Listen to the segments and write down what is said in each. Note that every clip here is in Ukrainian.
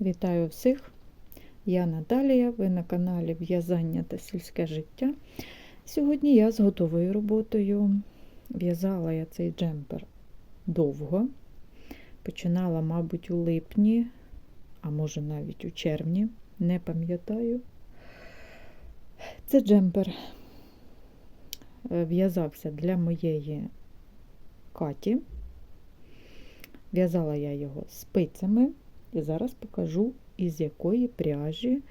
Вітаю всіх! Я Наталія, ви на каналі В'язання та сільське життя. Сьогодні я з готовою роботою. В'язала я цей джемпер довго. Починала, мабуть, у липні, а може навіть у червні, не пам'ятаю. Це джемпер е, в'язався для моєї Каті. В'язала я його спицями. І зараз покажу, із якої пряжі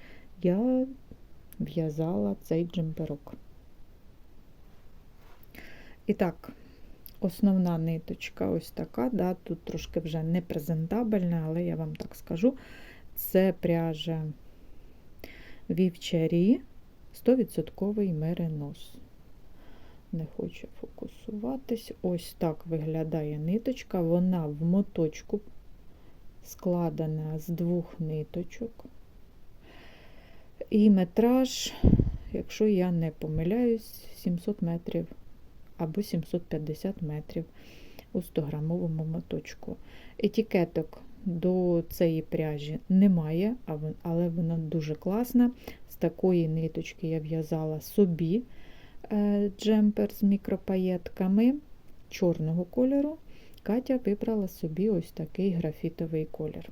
я в'язала цей джемперок. І так, основна ниточка ось така, да, тут трошки вже не презентабельна, але я вам так скажу, це пряжа вівчарі 100% меринос. Не хочу фокусуватись. Ось так виглядає ниточка, вона в моточку складена з двох ниточок. І метраж, якщо я не помиляюсь, 700 метрів або 750 метрів у 100-грамовому моточку. Етикеток до цієї пряжі немає, але вона дуже класна. З такої ниточки я в'язала собі е, джемпер з мікропаєтками чорного кольору. Катя вибрала собі ось такий графітовий колір.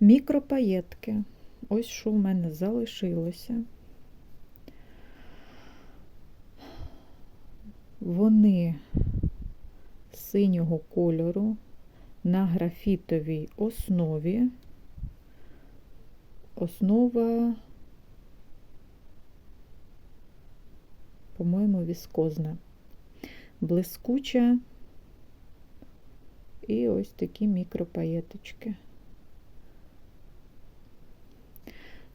Мікропаєтки. Ось що в мене залишилося. Вони синього кольору на графітовій основі. Основа, по-моєму, віскозна блискуча і ось такі мікропаєточки.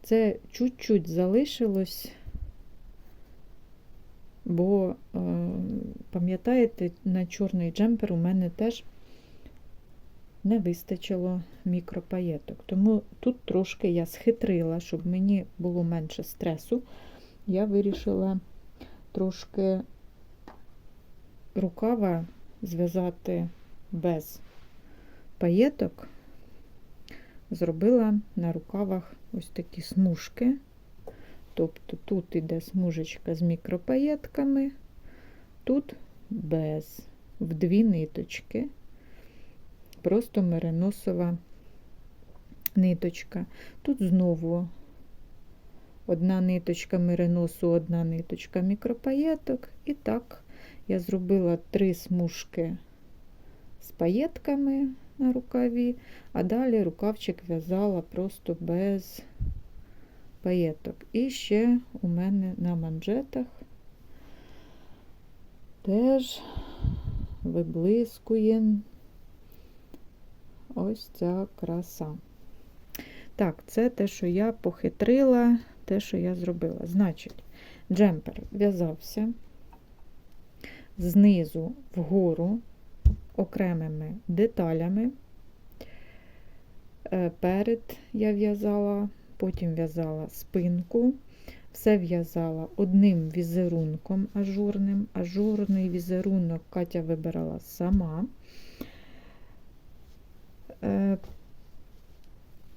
Це чуть-чуть залишилось, бо, е, пам'ятаєте, на чорний джемпер у мене теж не вистачило мікропаєток. Тому тут трошки я схитрила, щоб мені було менше стресу. Я вирішила трошки рукава зв'язати без паєток, зробила на рукавах ось такі смужки. Тобто тут іде смужечка з мікропаєтками, тут без, в дві ниточки, просто мериносова ниточка. Тут знову одна ниточка мериносу, одна ниточка мікропаєток, і так я зробила три смужки з паєтками на рукаві, а далі рукавчик в'язала просто без паєток. І ще у мене на манжетах теж виблискує ось ця краса. Так, це те, що я похитрила, те, що я зробила. Значить, джемпер в'язався знизу вгору окремими деталями. Е, перед я в'язала, потім в'язала спинку, все в'язала одним візерунком ажурним. Ажурний візерунок Катя вибирала сама. Е,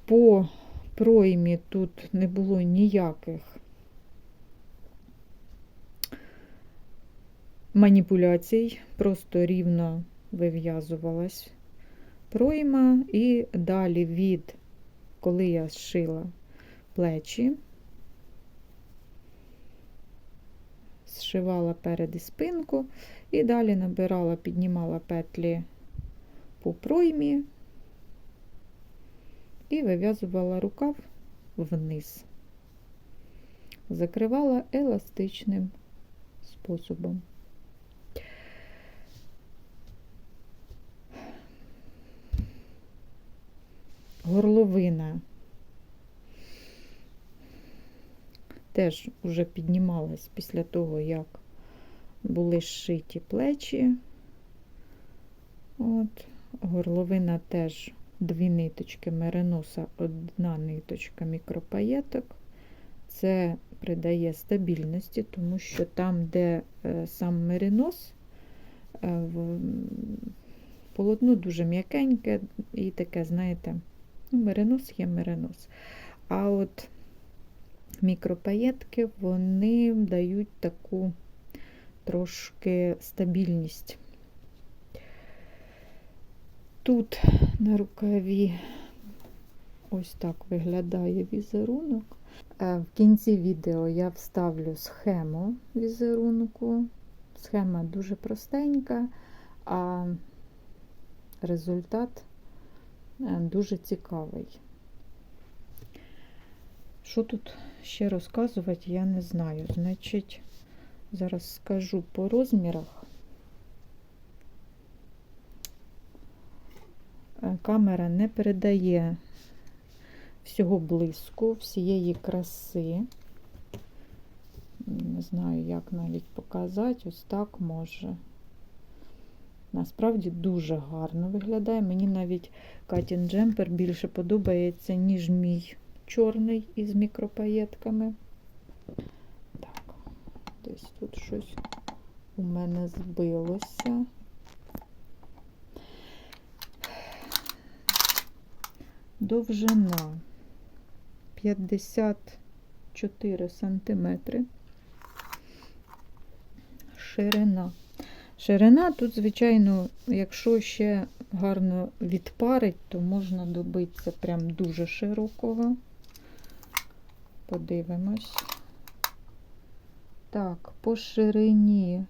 по проймі тут не було ніяких маніпуляцій, просто рівно вив'язувалась пройма, і далі від, коли я зшила плечі, зшивала перед і спинку, і далі набирала, піднімала петлі по проймі і вив'язувала рукав вниз, закривала еластичним способом. Горловина теж вже піднімалась після того, як були зшиті плечі. От, Горловина теж дві ниточки мериноса, одна ниточка мікропаєток. Це придає стабільності, тому що там, де е, сам меринос, е, полотно дуже м'якеньке і таке, знаєте, меринос є меринос. А от мікропаєтки вони дають таку трошки стабільність. Тут на рукаві ось так виглядає візерунок. Е, В кінці відео я вставлю схему візерунку. Схема дуже простенька, а результат дуже цікавий. Що тут ще розказувати, я не знаю. Значить, зараз скажу по розмірах. Е, Камера не передає всього блиску, всієї краси. Не знаю, як навіть показати, ось так може. Насправді дуже гарно виглядає. Мені навіть Катін джемпер більше подобається, ніж мій чорний із мікропаєтками. Так, десь тут щось у мене збилося. Довжина 54 сантиметри. Ширина. Ширина тут, звичайно, якщо ще гарно відпарить, то можна добитися прям дуже широкого. Подивимось. Так, по ширині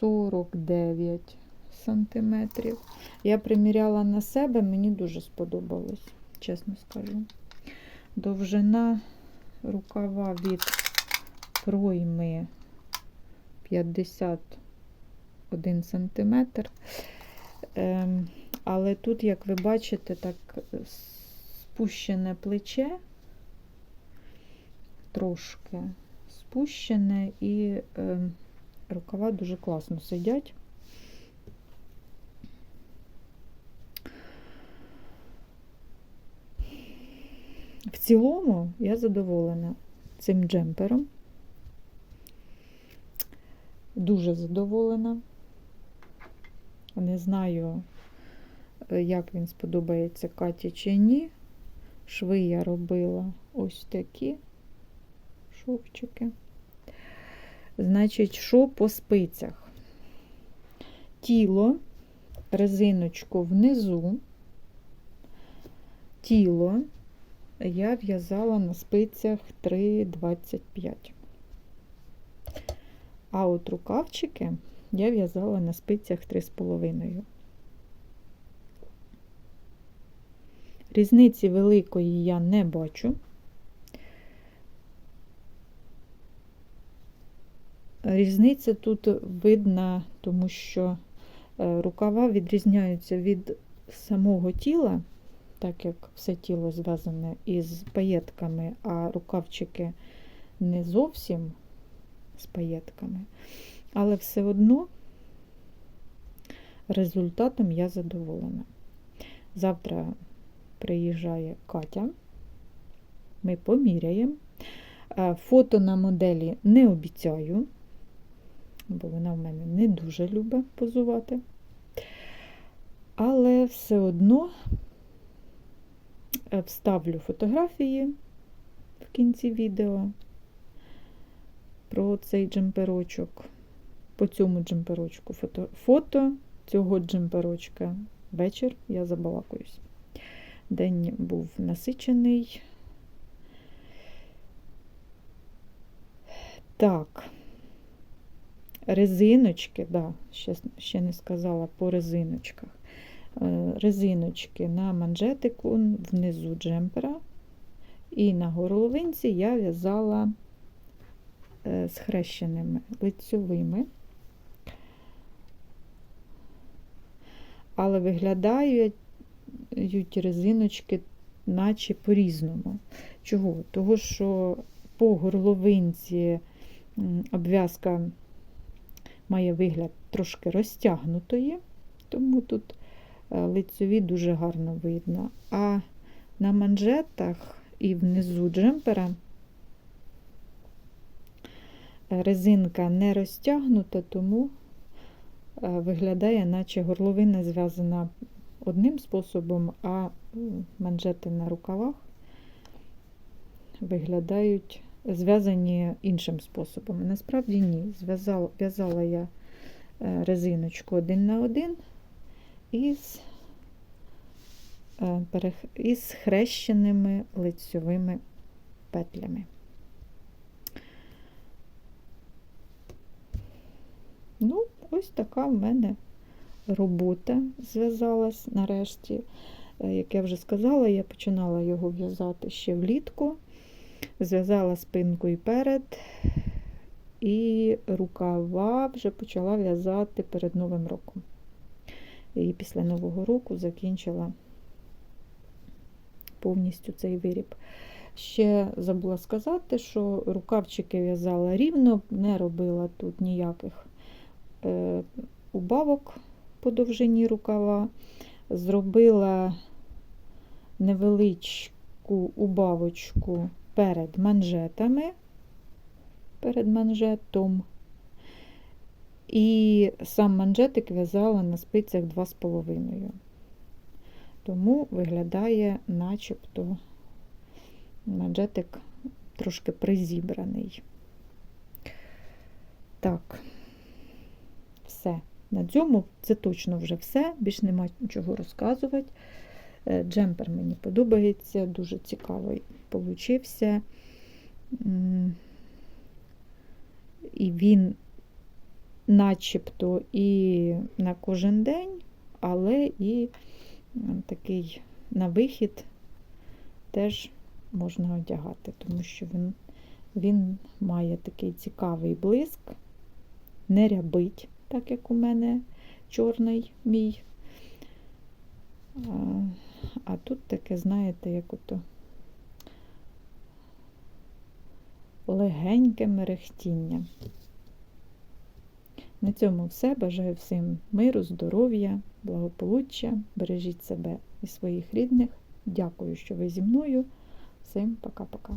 49 сантиметрів. Я приміряла на себе, мені дуже сподобалось, чесно скажу. Довжина рукава від пройми 51 сантиметр. Ем, але тут, як ви бачите, так спущене плече, трошки спущене, і ем, рукава дуже класно сидять. В цілому я задоволена цим джемпером. Дуже задоволена. Не знаю, е, як він сподобається Каті чи ні. Шви я робила ось такі шовчики. Значить, що по спицях? Тіло, резиночку внизу, тіло я в'язала на спицях 3,25. А от рукавчики я в'язала на спицях 3,5. Різниці великої я не бачу. Різниця тут видна, тому що е, рукава відрізняються від самого тіла, так як все тіло зв'язане із паєтками, а рукавчики не зовсім з паєтками. Але все одно результатом я задоволена. Завтра приїжджає Катя, ми поміряємо. Фото на моделі не обіцяю, бо вона в мене не дуже любить позувати. Але все одно вставлю фотографії в кінці відео про цей джемперочок. По цьому джемперочку фото, фото цього джемперочка. Вечір я забалакуюсь. День був насичений. Так, резиночки, да, ще, ще не сказала по резиночках. Е, резиночки на манжетику внизу джемпера, і на горловинці я в'язала схрещеними лицьовими, але виглядають резиночки наче по-різному. Чого? Того, що по горловинці обв'язка має вигляд трошки розтягнутої, тому тут е, лицьові дуже гарно видно. А на манжетах і внизу джемпера резинка не розтягнута, тому е, виглядає, наче горловина зв'язана одним способом, а манжети на рукавах виглядають зв'язані іншим способом. Насправді ні. Зв'язала, в'язала я е, резиночку один на один із, е, із хрещеними лицьовими петлями. Ну, ось така в мене робота зв'язалась нарешті. Е, Як я вже сказала, я починала його в'язати ще влітку. Зв'язала спинку і перед, і рукава вже почала в'язати перед Новим роком. І після Нового року закінчила повністю цей виріб. Ще забула сказати, що рукавчики в'язала рівно, не робила тут ніяких убавок по довжині рукава. Зробила невеличку убавочку перед манжетами, перед манжетом. І сам манжетик в'язала на спицях 2,5. Тому виглядає начебто манжетик трошки призібраний. Так, все. На цьому це точно вже все. Більш нема нічого розказувати. Е, Джемпер мені подобається, дуже цікавий получився. І він начебто і на кожен день, але і такий на вихід теж можна одягати, тому що він, він має такий цікавий блиск, не рябить, так як у мене чорний мій. А, а тут таке, знаєте, як ото легеньке мерехтіння. На цьому все. Бажаю всім миру, здоров'я, благополуччя. Бережіть себе і своїх рідних. Дякую, що ви зі мною. Всім пока-пока.